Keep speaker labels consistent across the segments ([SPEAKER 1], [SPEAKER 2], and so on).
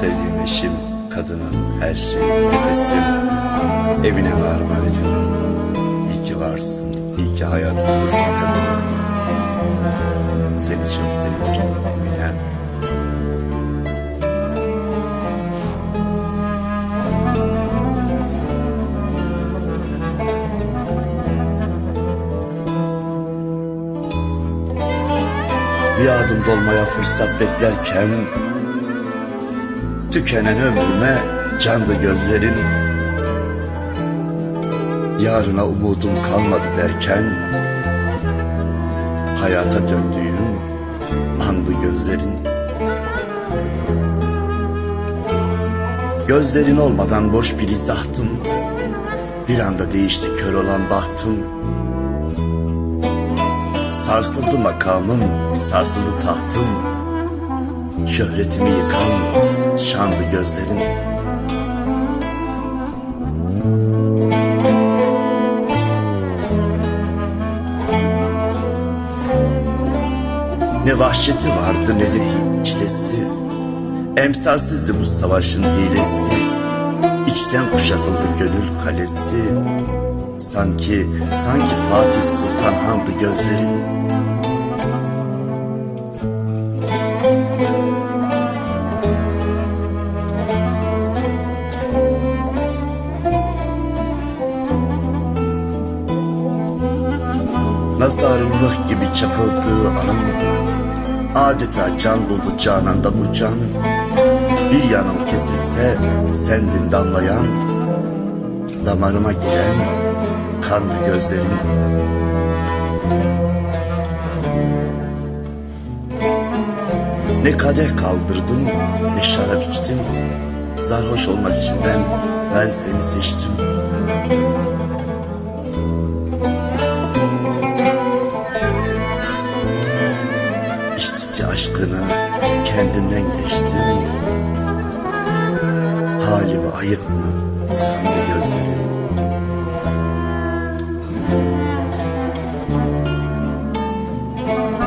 [SPEAKER 1] sevdiğim eşim, kadının her şey, nefesim. Evine mi armağan ediyorum? İyi ki varsın, iyi ki hayatımdasın kadınım. Seni çok seviyorum Eminem. Bir adım dolmaya fırsat beklerken Tükenen ömrüme candı gözlerin. Yarına umudum kalmadı derken Hayata döndüğüm andı gözlerin. Gözlerin olmadan boş bir izahtım. Bir anda değişti kör olan bahtım. Sarsıldı makamım, sarsıldı tahtım. Şöhretimi yıkan şandı gözlerin. Ne vahşeti vardı ne de çilesi. Emsalsizdi bu savaşın hilesi. İçten kuşatıldı gönül kalesi. Sanki, sanki Fatih Sultan Han'dı gözlerin Nazarın mıh gibi çakıldığı an Adeta can buldu cananda bu can. Bir yanım kesilse sendin damlayan Damarıma giren kanlı gözlerin. Ne kadeh kaldırdım ne şarap içtim. Sarhoş olmak için ben, ben seni seçtim Aşkını kendimden geçtim Halimi ayıp mı sandı gözlerin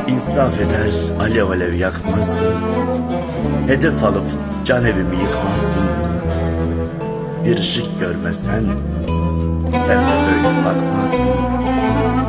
[SPEAKER 1] İnsaf eder alev alev yakmazdın Hedef alıp can evimi yıkmazdın Bir ışık görmesen sen de böyle bakmazdın